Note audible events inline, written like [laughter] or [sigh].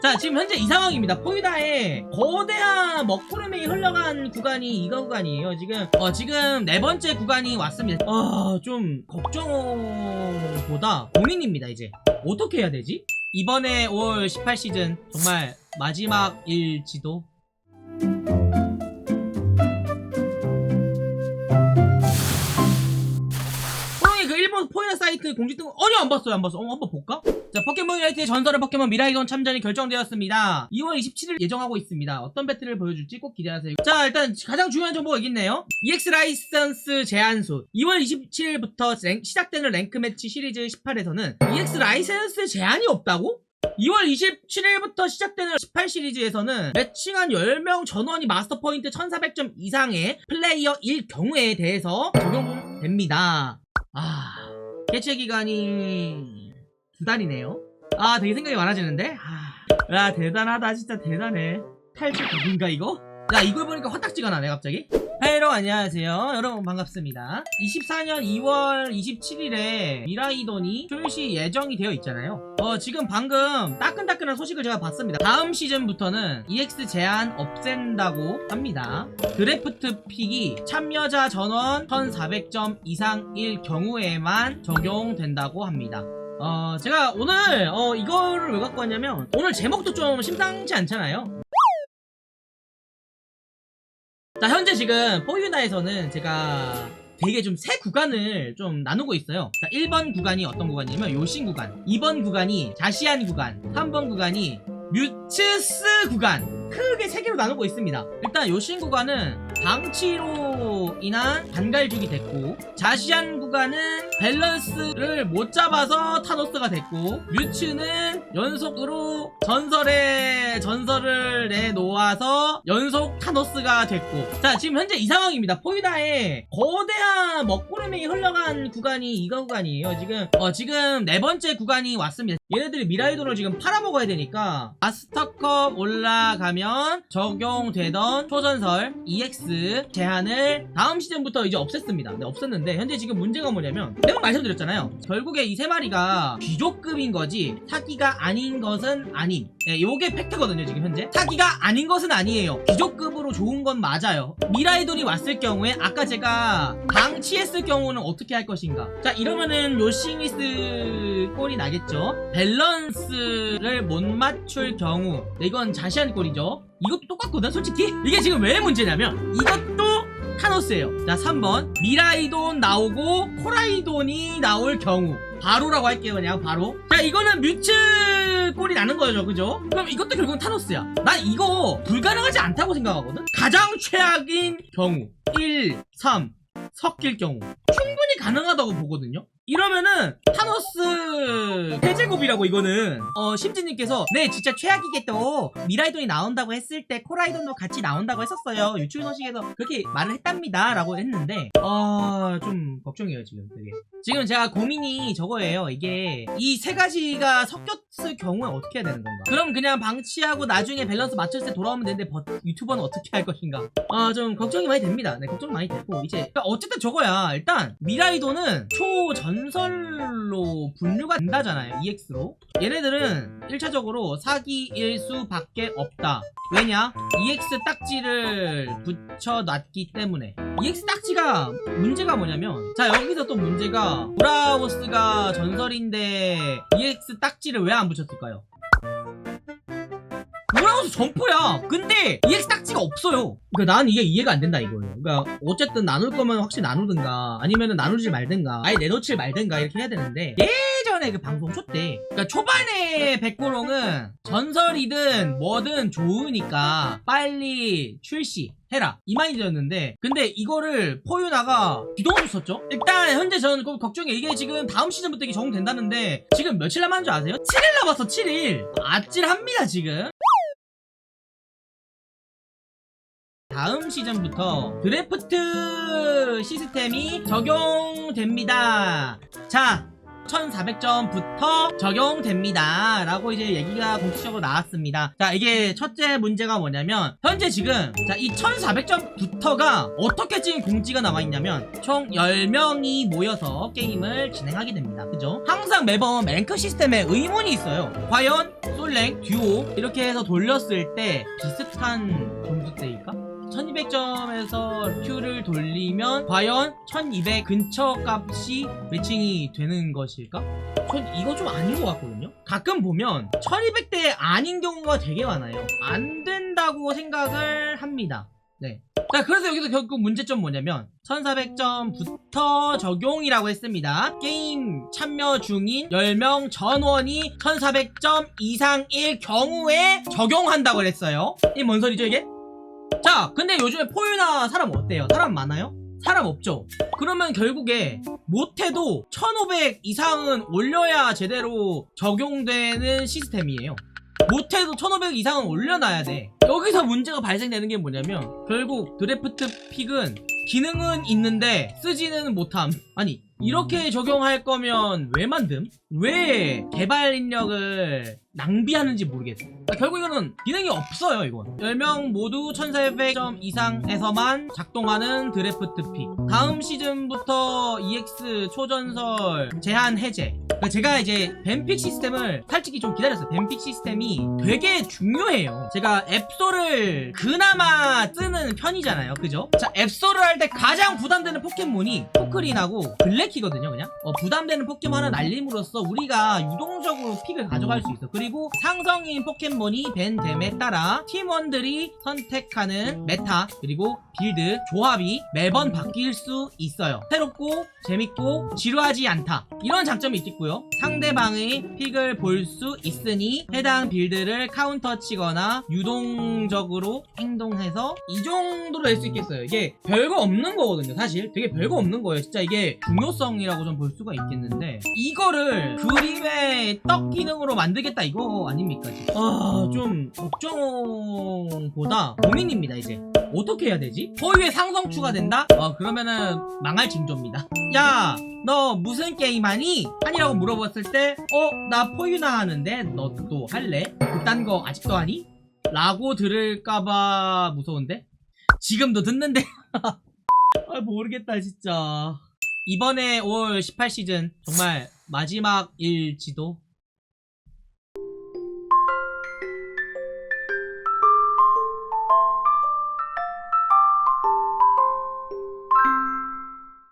자 지금 현재 이 상황입니다. 포유다에 거대한 먹구름이 흘러간 구간이 이거 구간이에요. 지금 어 지금 네 번째 구간이 왔습니다. 어좀 걱정보다 고민입니다 이제. 어떻게 해야 되지? 이번에 올 18시즌 정말 마지막일지도 사이트 공지등 아니 안 봤어요 안 봤어 어 한번 볼까? 자 포켓몬 유나이트의 전설의 포켓몬 미라이돈 참전이 결정되었습니다. 2월 27일 예정하고 있습니다. 어떤 배틀을 보여줄지 꼭 기대하세요. 자 일단 가장 중요한 정보가 여기 있네요. EX 라이선스 제한수 2월 27일부터 랭- 시작되는 랭크 매치 시리즈 18에서는 EX 라이선스 제한이 없다고? 2월 27일부터 시작되는 18 시리즈에서는 매칭한 10명 전원이 마스터 포인트 1400점 이상의 플레이어일 경우에 대해서 적용됩니다. 아, 개최 기간이 두 달이네요. 아, 되게 생각이 많아지는데? 아, 야, 대단하다. 진짜 대단해. 탈출 누군가 이거? 야, 이걸 보니까 화딱지가 나네, 갑자기. 헤이로 안녕하세요. 여러분 반갑습니다. 24년 2월 27일에 미라이돈이 출시 예정이 되어 있잖아요. 어, 지금 방금 따끈따끈한 소식을 제가 봤습니다. 다음 시즌부터는 EX 제한 없앤다고 합니다. 드래프트 픽이 참여자 전원 1400점 이상일 경우에만 적용된다고 합니다. 어, 제가 오늘, 어, 이거를 왜 갖고 왔냐면, 오늘 제목도 좀 심상치 않잖아요. 지금 포유나에서는 제가 되게 좀 새 구간을 좀 나누고 있어요. 자, 1번 구간이 어떤 구간이냐면 요신 구간, 2번 구간이 자시안 구간, 3번 구간이 뮤츠스 구간. 크게 세 개로 나누고 있습니다. 일단 요신 구간은 방치로 인한 단갈죽이 됐고 자시안 구간은 밸런스를 못 잡아서 타노스가 됐고 뮤츠는 연속으로 전설의 전설을 내놓아서 연속 타노스가 됐고. 자 지금 현재 이 상황입니다. 포유다에 거대한 먹구름이 흘러간 구간이 이거 구간이에요. 지금 어 지금 네 번째 구간이 왔습니다. 얘네들이 미라이돈을 지금 팔아먹어야 되니까 마스터컵 올라가면 적용되던 초전설 EX 제한을 다음 시즌부터 이제 없앴습니다. 네, 없앴는데 현재 지금 문제 가 뭐냐면 매번 말씀드렸잖아요. 결국에 이 세 마리가 귀족급인 거지 사기가 아닌 것은 아님. 네, 요게 팩트거든요 지금 현재. 사기가 아닌 것은 아니에요. 귀족급으로 좋은 건 맞아요. 미라이돈이 왔을 경우에 아까 제가 방치했을 경우는 어떻게 할 것인가. 자 이러면은 요싱리스 꼴이 나겠죠. 밸런스를 못 맞출 경우 네, 이건 자시한 꼴이죠. 이것도 똑같거든 솔직히. 이게 지금 왜 문제냐면 이것도 타노스예요. 자 3번 미라이돈 나오고 코라이돈이 나올 경우 바로라고 할게요 그냥 바로. 자 이거는 뮤츠 꼴이 나는 거죠 그죠? 그럼 이것도 결국은 타노스야. 난 이거 불가능하지 않다고 생각하거든. 가장 최악인 경우 1, 3 섞일 경우 충분히 가능하다고 보거든요. 이러면은 타노스 해제곱이라고 이거는. 어 심지님께서 네 진짜 최악이겠죠 미라이돈이 나온다고 했을 때 코라이돈도 같이 나온다고 했었어요. 유튜브 소식에서 그렇게 말을 했답니다. 라고 했는데. 어 좀 걱정이에요 지금 되게. 지금 제가 고민이 저거예요. 이게 이 세 가지가 섞였을 경우에 어떻게 해야 되는 건가? 그럼 그냥 방치하고 나중에 밸런스 맞췄을 때 돌아오면 되는데 버- 유튜버는 어떻게 할 것인가? 아 좀 걱정이 많이 됩니다. 네 걱정 많이 되고. 이제 그러니까 어쨌든 저거야. 일단 미라이돈은 초전 설로 분류가 된다잖아요 EX로 얘네들은 1차적으로 사기 일수 밖에 없다 왜냐? EX 딱지를 붙여놨기 때문에 EX 딱지가 문제가 뭐냐면 자 여기서 또 문제가 브라우스가 전설인데 EX 딱지를 왜 안 붙였을까요? 브라우스 점포야. 근데 EX 딱지가 없어요. 그러니까 난 이게 이해가 안 된다 이거예요. 그러니까 어쨌든 나눌 거면 확실히 나누든가 아니면은 나누지 말든가 아예 내놓지 말든가 이렇게 해야 되는데 예전에 그 방송 초 때 그러니까 초반에 백고롱은 전설이든 뭐든 좋으니까 빨리 출시 해라. 이 마인드였는데 근데 이거를 포유나가 비동을 썼죠? 일단 현재 저는 그 걱정이 이게 지금 다음 시즌부터 이게 적용된다는데 지금 며칠 남았는 줄 아세요? 7일 남았어 7일. 아찔합니다 지금 다음 시즌부터 드래프트 시스템이 적용됩니다. 자, 1400점부터 적용됩니다. 라고 이제 얘기가 공식적으로 나왔습니다. 자, 이게 첫째 문제가 뭐냐면, 현재 지금, 자, 이 1400점부터가 어떻게 지금 공지가 나와 있냐면, 총 10명이 모여서 게임을 진행하게 됩니다. 그죠? 항상 매번 랭크 시스템에 의문이 있어요. 과연 솔랭, 듀오, 이렇게 해서 돌렸을 때 비슷한 점수 대일까? 1200점에서 Q를 돌리면 과연 1200 근처 값이 매칭이 되는 것일까? 전 이거 좀 아닌 것 같거든요? 가끔 보면 1200대 아닌 경우가 되게 많아요. 안 된다고 생각을 합니다. 네. 자, 그래서 여기서 결국 문제점 뭐냐면 1400점부터 적용이라고 했습니다. 게임 참여 중인 10명 전원이 1400점 이상일 경우에 적용한다고 그랬어요. 이게 뭔 소리죠, 이게? 자, 근데 요즘에 포유나 사람 어때요? 사람 많아요? 사람 없죠? 그러면 결국에 못해도 1500 이상은 올려야 제대로 적용되는 시스템이에요. 못해도 1500 이상은 올려놔야 돼. 여기서 문제가 발생되는 게 뭐냐면 결국 드래프트 픽은 기능은 있는데 쓰지는 못함. 아니 이렇게 적용할 거면 왜 만듦? 왜 개발 인력을 낭비하는지 모르겠어. 그러니까 결국 이거는 기능이 없어요, 이건. 10명 모두 1400점 이상에서만 작동하는 드래프트 픽. 다음 시즌부터 EX 초전설 제한 해제. 그러니까 제가 이제 뱀픽 시스템을 솔직히 좀 기다렸어요. 뱀픽 시스템이 되게 중요해요. 제가 앱소를 그나마 쓰는 편이잖아요. 그죠? 자, 앱소를 할 때 가장 부담되는 포켓몬이 포크린하고 블랙키거든요, 그냥. 어, 부담되는 포켓몬 하나 날림으로써 우리가 유동적으로 픽을 가져갈 수 있어. 그리고 상성인 포켓몬이 밴 됨에 따라 팀원들이 선택하는 메타 그리고 빌드 조합이 매번 바뀔 수 있어요. 새롭고 재밌고 지루하지 않다. 이런 장점이 있겠고요. 상대방의 픽을 볼 수 있으니 해당 빌드를 카운터 치거나 유동적으로 행동해서 이 정도로 낼 수 있겠어요. 이게 별거 없는 거거든요. 사실 되게 별거 없는 거예요. 진짜 이게 중요성이라고 좀 볼 수가 있겠는데 이거를 그림의 떡 기능으로 만들겠다 이거 아닙니까? 지금? 아, 좀 걱정보다 고민입니다 이제. 어떻게 해야 되지? 포유에 상성 추가된다? 어, 그러면은 망할 징조입니다. 야, 너 무슨 게임 하니? 아니라고 물어봤을 때, 어, 나 포유나 하는데 너도 할래? 그딴 거 아직도 하니? 라고 들을까봐 무서운데? 지금도 듣는데? [laughs] 아, 모르겠다, 진짜. 이번에 올 18시즌 정말 마지막일지도